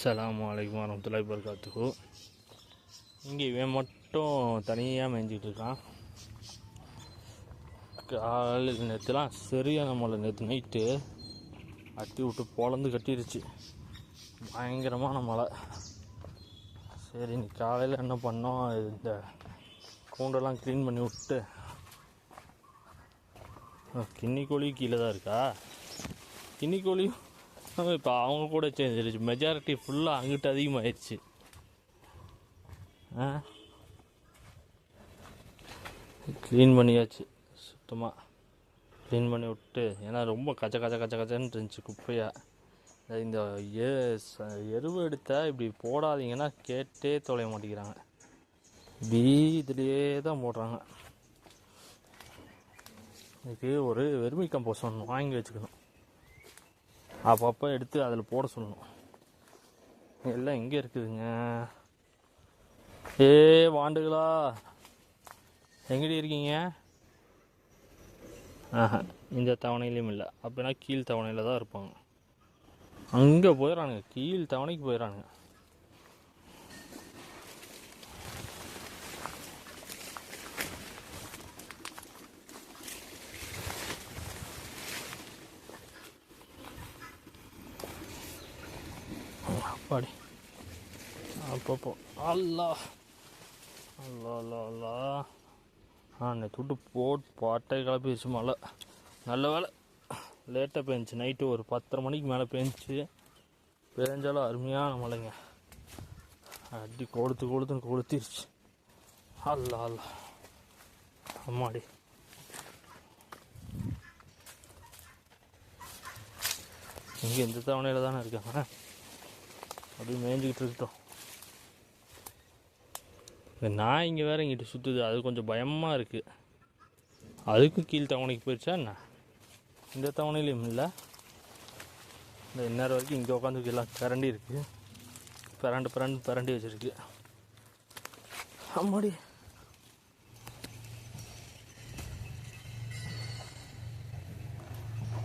அஸ்லாம் வலைக்கம் வரமத்துல்லாஹி வபரகாத்துஹு. இங்கே இவன் மட்டும் தனியாக மேய்ஞ்சிட்டு இருக்கான் காலையில் நேற்றுலாம் சரியாக மழை நேற்று நைட்டு அட்டி விட்டு பொழந்து கட்டிருச்சு. பயங்கரமான மழை. சரி இன்னைக்கு காலையில் என்ன பண்ணோம்? இந்த கூண்டெல்லாம் க்ளீன் பண்ணி விட்டு கிண்ணி கோழி கீழே தான் இருக்கா? கிண்ணி கோழியும் இப்போ அவங்க கூட சேஞ்ச் ஆயிடுச்சு மெஜாரிட்டி ஃபுல்லாக அங்கிட்டு அதிகமாகிடுச்சு ஆ? க்ளீன் பண்ணியாச்சு. சுத்தமாக க்ளீன் பண்ணி விட்டு ஏன்னா ரொம்ப கச்ச கச்ச கச்ச கச்சன்னு இருந்துச்சு குப்பையாக இந்த எ எருவு எடுத்தால் இப்படி போடாதீங்கன்னா கேட்டே தொலைய மாட்டேங்கிறாங்க. இப்படி இதுலேயே தான் போடுறாங்க. இதுக்கு ஒரு வெறுமை கம்போஸ்ட் ஒன்று வாங்கி வச்சுக்கணும். அப்பப்போ எடுத்து அதில் போட சொல்லணும். எல்லாம் எங்கே இருக்குதுங்க. ஏ வாண்டுகளா? எங்கடி இருக்கீங்க? ஆஹா இந்த தவணையிலையும் இல்லை. அப்படின்னா கீழ் தவணையில் தான் இருப்பாங்க. அங்கே போயிடறானுங்க கீழ் தவணைக்கு போயிடறானுங்க அப்பாடி அப்பப்போ. அல்லா. அல்லா அல்லா அல்லா. ஆ துட்டு விட்டு போட் பாட்டை கிளப்பிடுச்சு மழை. நல்ல வேலை. லேட்டாக பேஞ்சுச்சு. நைட்டு ஒரு பத்தரை மணிக்கு மேலே பேஞ்சுச்சு. பேஞ்சாலும் அருமையான மழைங்க. அடி கொளுத்து கொளுத்துன்னு கொளுத்திருச்சு. அல்லா அல்லா. அம்மாடி. இங்கே இந்த தவணையில் தானே இருக்காங்க? அப்படியே மேய்ஞ்சிக்கிட்டு இருக்கட்டும் இந்த நாய் இங்கே வேறு இங்கிட்டு சுற்றுது அது கொஞ்சம் பயமாக இருக்குது அதுக்கும் கீழ் தவணைக்கு போயிடுச்சா என்ன? இந்த தவணையிலையும் இல்லை? இந்த இந்நேரம் வரைக்கும் இங்கே உட்காந்து எல்லாம் கரண்டி இருக்குது பிரண்டு பிரண்டு பிரண்டி வச்சுருக்கு. அம்மாடி.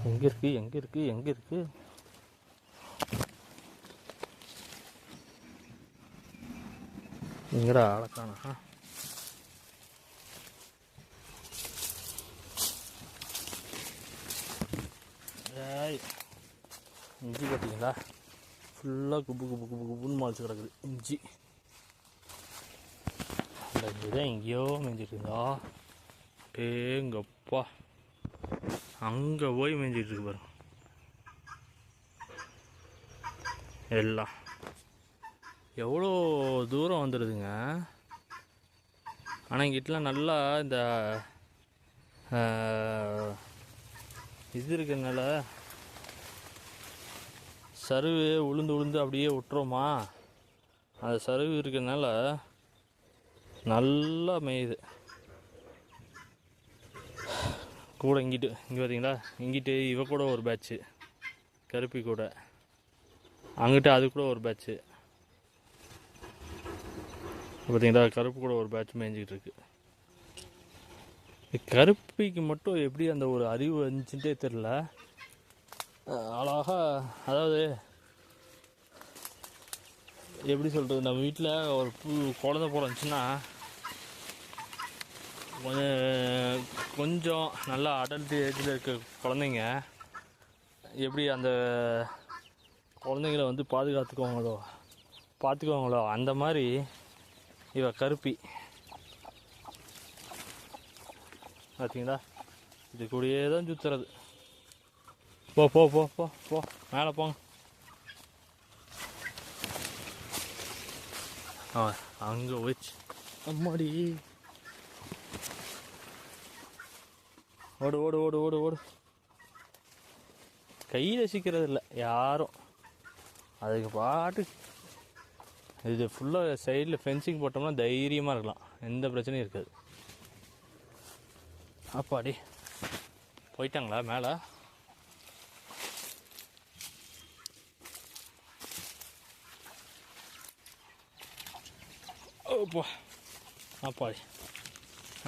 எங்கே இருக்குது எங்கே இருக்குது எங்கே இருக்குது இருக்கு எங்கடா ஏய் இஞ்சி பார்த்தீங்களா ஃபுல்லாக குப்பு குப்பு குப்பு குப்புன்னு மாளிச்சு கிடக்குது. இஞ்சி. அந்த இஞ்சி தான் எங்கேயோ மேய்ஞ்சிட்டு இருந்தா டேங்கப்பா. அங்கே போய் மேய்ஞ்சிட்டு இருக்கு பாருங்க. எல்லாம். எவ்வளோ தூரம் வந்துடுதுங்க ஆனால் இங்கிட்டலாம் நல்லா இந்த இது இருக்கிறதுனால சருவு உளுந்து உளுந்து அப்படியே விட்டுறோமா அந்த சருவு இருக்கிறதுனால நல்லா மேயுது. கூட இங்கிட்டு இங்கே பார்த்தீங்களா இங்கிட்டு இவ கூட ஒரு பேட்ச்சு கருப்பி கூட. அங்கிட்டு அது கூட ஒரு பேட்ச்சு பார்த்தீங்களா? கருப்பு கூட ஒரு பேட்ச் மேய்ஞ்சிக்கிட்டு இருக்கு. கருப்பிக்கு மட்டும் எப்படி அந்த ஒரு அறிவு வந்துச்சுட்டே தெரில அழகாக அதாவது எப்படி சொல்கிறது நம்ம வீட்டில் ஒரு பூ குழந்த பிறந்துச்சுன்னா கொஞ்சம் கொஞ்சம் நல்லா அடல்ட் ஏஜில் இருக்க குழந்தைங்க எப்படி அந்த குழந்தைங்கள வந்து பாதுகாத்துக்குவாங்களோ பார்த்துக்குவாங்களோ அந்த மாதிரி இவ கருப்பி. பார்த்தீங்களா இது கூடயே தான் சுற்றுறது போ போ போ போ போ. மேலே போங்க. ஆ அங்கே வச்சு அம்மாடி. ஓடு ஓடு ஓடு ஓடு ஓடு. கையில் சிக்கிறது இல்லை யாரும். அதுக்கு பாட்டு இது ஃபுல்லாக சைடில் ஃபென்சிங் போட்டோம்னா தைரியமாக இருக்கலாம். எந்த பிரச்சனையும் இருக்காது. அப்பாடி. போயிட்டாங்களா மேலே? ஓப்பா அப்பாடி.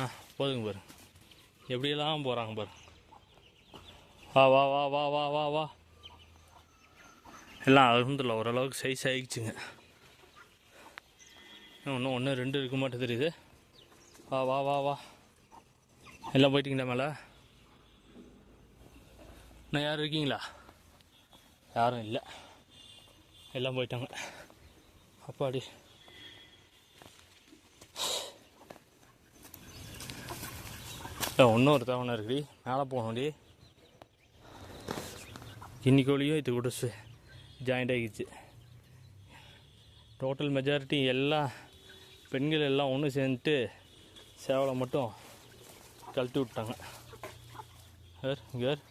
ஆ போதுங்க பாரு. எப்படியெல்லாம் போகிறாங்க பாரு. வா வா வா வா வா வா வா. எல்லாம் அலமதுல்ல ஓரளவுக்கு சைஸ் ஆகிடுச்சுங்க இன்னும் ஒன்று ரெண்டு இருக்க மாட்டேன் தெரியுது. வா வா வா வா. எல்லாம் போயிட்டீங்களா மேலே? இன்னும் யாரும் இருக்கீங்களா? யாரும் இல்லை. எல்லாம் போயிட்டாங்க. அப்பாடி. இன்னொரு தவணை இருக்குடி. மேலே போகணும்டி. இன்னிக்கோலியும் இது கூட ஜாயிண்ட் ஆகிடுச்சு டோட்டல் மெஜாரிட்டி எல்லாம் பெண்கள் எல்லாம் ஒன்று சேர்ந்துட்டு சேவலை மட்டும் கழட்டி விட்டாங்க. யார் யார்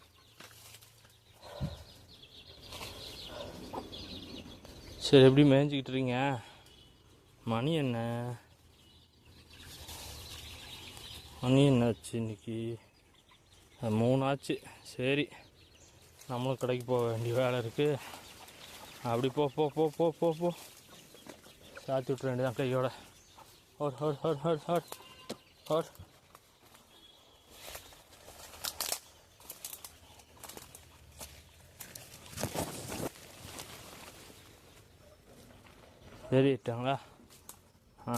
சரி எப்படி மேய்ஞ்சிக்கிட்டு இருக்கீங்க? மணி என்ன? மணி என்னாச்சு இன்னைக்கு? அது மூணு ஆச்சு. சரி நம்மளும் கடைக்கு போக வேண்டிய வேலை இருக்குது அப்படி போ போ போ போ போ போ. சாத்தி விட்ற வேண்டியதான் கையோட. ஹோட் ஹோட் ஹோட் ஹோட் ஹோட் ஹோட் ஏறிட்டாங்களா ஆ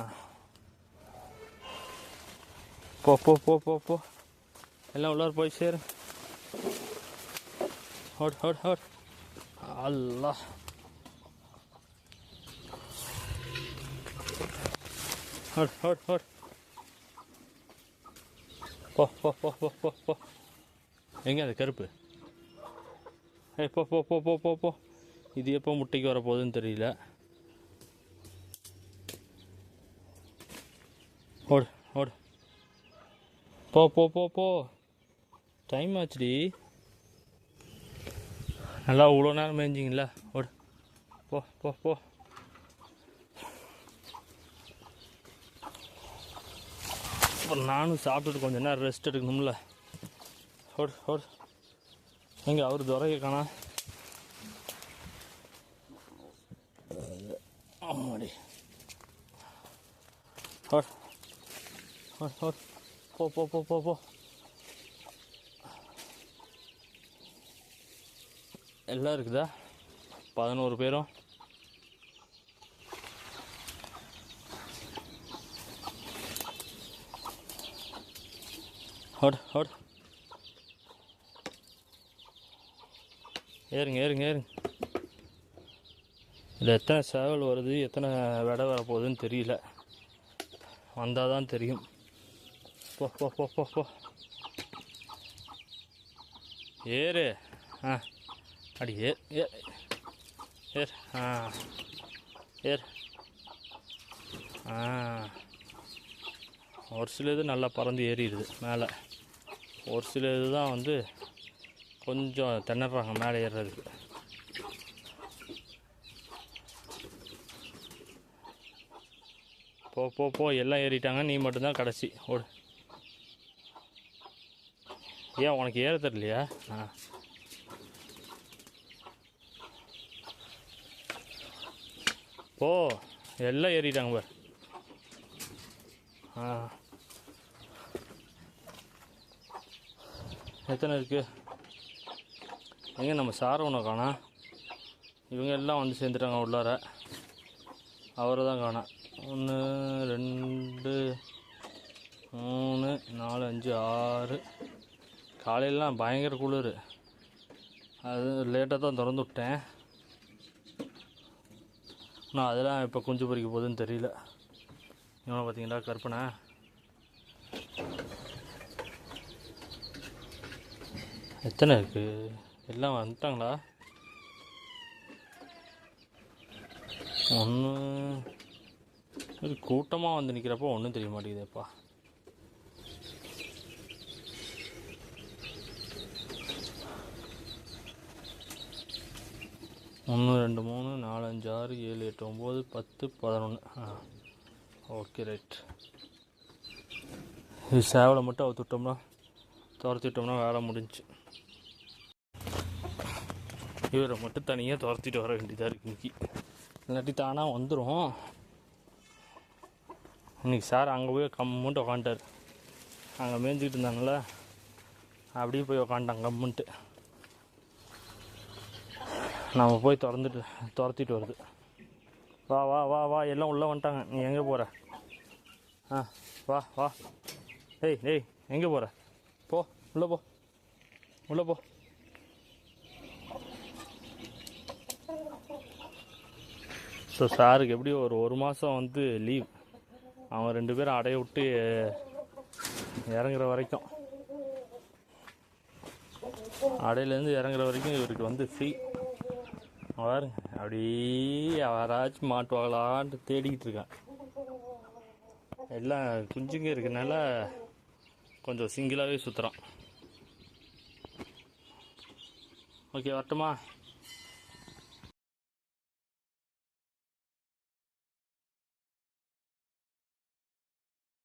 போ போ போ போ போ எல்லாம் உள்ளார போய் சேரு ஹோட் ஹோட் ஹோட் அல்லா ஹோட் ஹோட் ஹோட் போ போ போ போ போ போ எங்கே அது கருப்பு? ஏ போ போ போ போ போ போ. இது எப்போ முட்டைக்கு வரப்போகுதுன்னு தெரியல. ஓடு ஓடு. போ போ போ போ. டைம் ஆச்சுடி. நல்லா இவ்வளோ நேரம் மேய்ஞ்சிங்களா ஓடு. போ போ போ. அப்புறம் நானும் சாப்பிட்டுட்டு கொஞ்சம் நேரம் ரெஸ்ட் எடுக்கணும்ல. ஓடு ஓடு. எங்க அவர் துறைய காணா. ஆமாடி. ஓடு ஓடு ஓடு. போ போ போ போ போ. எல்லாம் இருக்குதா? பதினோரு பேரும். ஓடு ஓடு ஏறுங்க ஏறுங்க ஏறுங்க இதில் எத்தனை சேவல் வருது எத்தனை விடை வரப்போகுதுன்னு தெரியல. வந்தால் தான் தெரியும். போ போ போ போ போ. ஏறு. ஆ. அடி ஏர் ஏர் ஏர் ஆ. ஏர் ஆ. ஒரு சில இது நல்லா பறந்து ஏறிடுது மேலே. ஒரு சில இது தான் வந்து கொஞ்சம் திணறாங்க மேலே ஏறுறதுக்கு. போ போ போ எல்லாம் ஏறிட்டாங்க. நீ மட்டும்தான் கடைசி. ஓடு. ஏன் உனக்கு ஏற தெரியலையா? ஆ. போ எல்லாம் ஏறிட்டாங்க பார். ஆ. எத்தனை இருக்குது எங்கே நம்ம சாரவனை காணா? இவங்க எல்லாம் வந்து சேர்ந்துட்டாங்க உள்ளார. அவரை தான் காணா. ஒன்று ரெண்டு மூணு நாலு அஞ்சு ஆறு. காலையிலலாம் பயங்கர குளிர். அது லேட்டாக தான் திறந்து விட்டேன். நான் அதெல்லாம் இப்போ குஞ்சு பொறிக்க போகுதுன்னு தெரியல. இவனை பார்த்தீங்களா கற்பனை? எத்தனை இருக்கு? எல்லாம் வந்துட்டாங்களா? ஒன்று இது கூட்டமாக வந்து நிற்கிறப்போ ஒன்றும் தெரிய மாட்டேங்குதேப்பா. ஒன்று ரெண்டு மூணு நாலு அஞ்சு ஆறு ஏழு எட்டு ஒம்பது பத்து பதினொன்று ஆ ஓகே ரைட். இது சேவலை மட்டும் அவுத்துட்டோம்னா துரத்திட்டோம்னா வேலை முடிஞ்சு இவரை மட்டும் தனியாக துரத்திட்டு வர வேண்டியதாக இருக்கு இன்னைக்கு. இல்லாட்டி தானாக வந்துடும் இன்னைக்கு சார் அங்கே போய் கம்முன்ட்டு உக்காண்டார் அங்கே மேய்ஞ்சிக்கிட்டு இருந்தாங்கல்ல அப்படியே போய் உக்காண்டாங்க கம்முன்ட்டு நம்ம போய் திறந்துட்டு துரத்திட்டு வருது. வா வா வா வா எல்லாம் உள்ளே வந்துட்டாங்க. நீ எங்கே போகிற ஆ வா வா. ஏய் ஏய் எங்கே போகிற போ உள்ளே போ. உள்ளே போ. ஸோ சாருக்கு எப்படி ஒரு ஒரு மாதம் வந்து லீவ் அவன் ரெண்டு பேரும் அடைய விட்டு இறங்குற வரைக்கும். அடையிலேருந்து இறங்குற வரைக்கும் இவருக்கு வந்து ஃப்ரீ அவர் அப்படியே யாராச்சும் மாட்டுவாங்களான்ட்டு தேடிக்கிட்டு இருக்கான். எல்லாம் குஞ்சுங்க இருக்கனால கொஞ்சம் சிங்கிளாகவே சுற்றுறான் ஓகே வரட்டுமா?